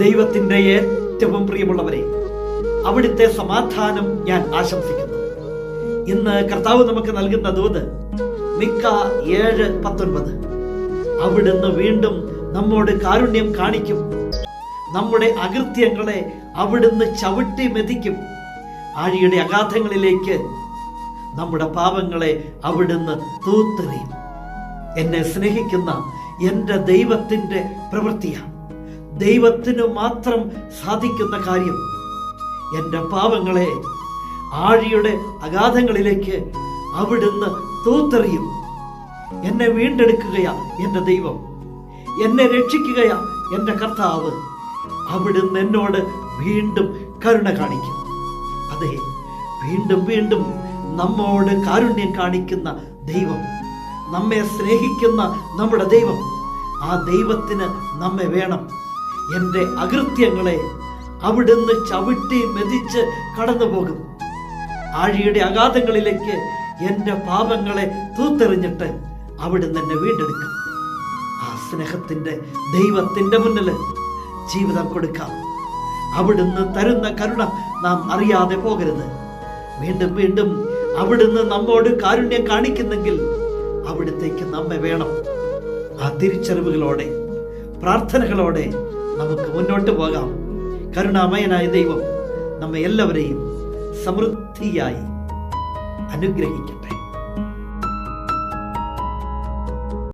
ദൈവത്തിന്റെ ഏറ്റവും പ്രിയമുള്ളവരെ അവിടുത്തെ സമാധാനം ഞാൻ ആശംസിക്കുന്നു. ഇന്ന് കർത്താവ് നമുക്ക് നൽകുന്ന ദൂത് മിക്ക ഏഴ് പത്തൊൻപത്. അവിടുന്ന് വീണ്ടും നമ്മോട് കാരുണ്യം കാണിക്കും. നമ്മുടെ അകൃത്യങ്ങളെ അവിടുന്ന് ചവിട്ടി മെതിക്കും. ആഴിയുടെ അഗാധങ്ങളിലേക്ക് നമ്മുടെ പാപങ്ങളെ അവിടുന്ന് തൂത്തെറിയും. എന്നെ സ്നേഹിക്കുന്ന എന്റെ ദൈവത്തിന്റെ പ്രവൃത്തിയാണ്. ദൈവത്തിന് മാത്രം സാധിക്കുന്ന കാര്യം എന്റെ പാപങ്ങളെ ആഴിയുടെ അഗാധങ്ങളിലേക്ക് അവിടുന്ന് തൂത്തെറിയും. എന്നെ വീണ്ടെടുക്കുകയാ എന്റെ ദൈവം. എന്നെ രക്ഷിക്കുകയാ എന്റെ കർത്താവ്. അവിടുന്ന് എന്നോട് വീണ്ടും കരുണ കാണിക്കും. അതെ വീണ്ടും വീണ്ടും നമ്മോട് കാരുണ്യം കാണിക്കുന്ന ദൈവം. നമ്മെ സ്നേഹിക്കുന്ന നമ്മുടെ ദൈവം. ആ ദൈവത്തിന് നമ്മെ വേണം. എന്റെ അകൃത്യങ്ങളെ അവിടുന്ന് ചവിട്ടി മെതിച്ച് കടന്നു പോകും ആഴിയുടെ അഗാധങ്ങളിലേക്ക് എന്റെ പാപങ്ങളെ തൂത്തെറിഞ്ഞിട്ട് അവിടുന്ന് എന്നെ വീണ്ടെടുക്കും. ആ സ്നേഹത്തിന്റെ ദൈവത്തിന്റെ മുന്നിൽ ജീവിതം കൊടുക്കാം. അവിടുന്ന് തരുന്ന കരുണ നാം അറിയാതെ പോകരുത്. വീണ്ടും വീണ്ടും അവിടുന്ന് നമ്മോട് കാരുണ്യം കാണിക്കുന്നെങ്കിൽ അവിടത്തേക്ക് നമ്മെ വേണം. ആ തിരിച്ചറിവുകളോടെ പ്രാർത്ഥനകളോടെ നമുക്ക് മുന്നോട്ട് പോകാം. കരുണാമയനായ ദൈവം നമ്മെ എല്ലാവരെയും സമൃദ്ധിയായി അനുഗ്രഹിക്കട്ടെ.